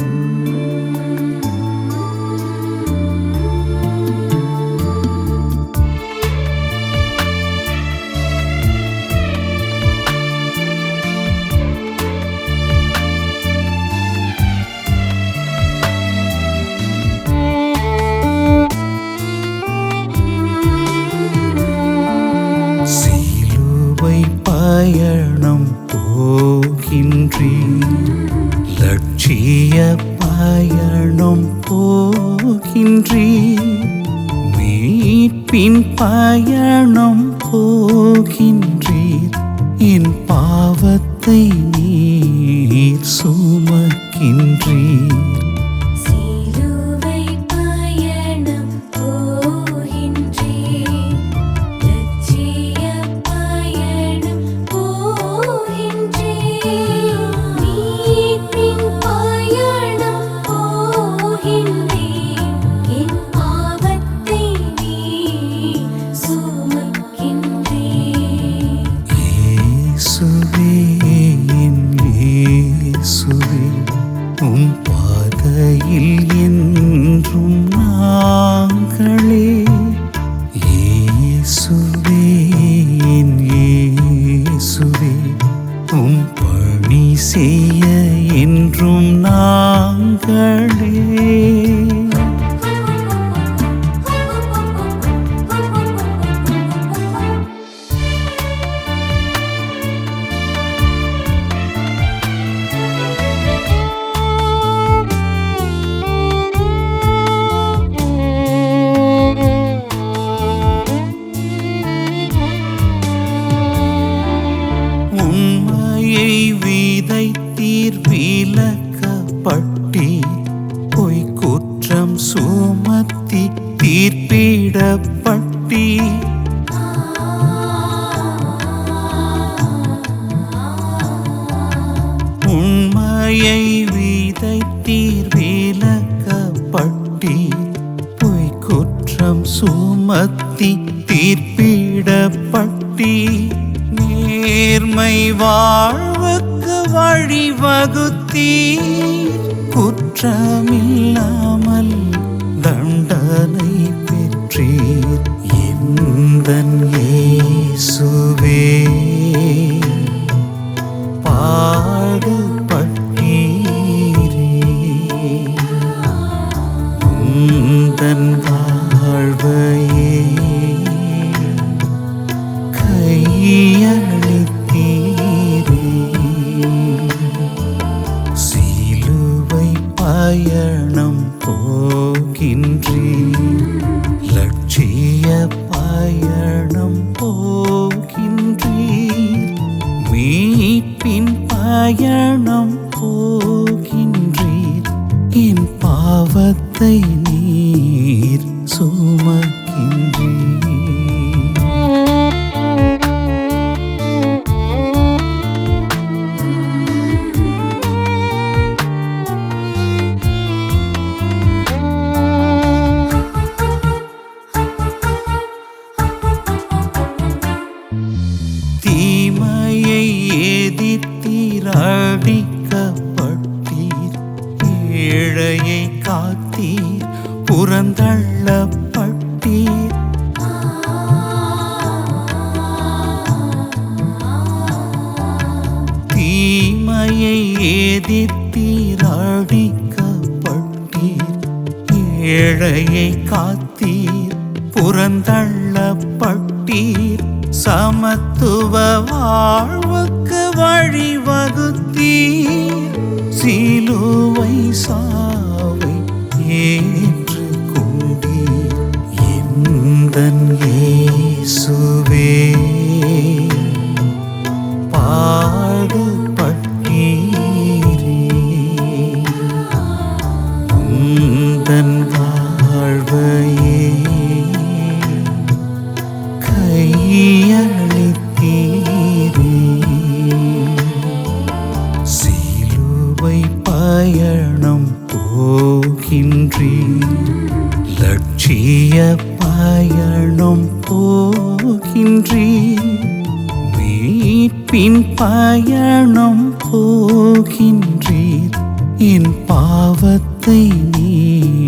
Mm-hmm. போகின்றீர் மீட்பின் பயணம் போகின்றீர். என் பாவத்தை நீர் சுமக்கின்றீர். பாதையில் என்றும் நாங்களே இயேசுவே இயேசுவே உம் பணி செய்ய என்றும் நாங்களே. சுமத்தி உண்மையை விதைத்தீர் விலக்கப்பட்டீர் பொய்க்குற்றம் சுமத்தி தீர்ப்பிடப்பட்டீர் நேர்மை வாழ்வுக்கு வழிவகுத்தீர். குற்றமில்லாமல் தண்டனை நன்றி லட்சிய பயணம் போகின்றீர். மீட்பின் பயணம் போகின்றீர். என் பாவத்தை நீர் சுமக்கின்றீர். தீமையை எதிர்த்தீராடிக்கப்பட்டீர். ஏழையை காத்தீர். புறந்தள்ளப்பட்டீர். தீமையை எதிர்த்தீராடிக்கப்பட்டீர். ஏழையை காத்தீர். புறந்தள்ளப்பட்டீர். சமத்துவ வாழ்வுக்கு வழிவகுத்தீர் சிலுவை சாவை ஏற்று கொண்டீர் எந்தன் இயேசுவே. பயணம் போகின்றீர். மீட்பின் பயணம் போகின்றீர். என் பாவத்தை நீ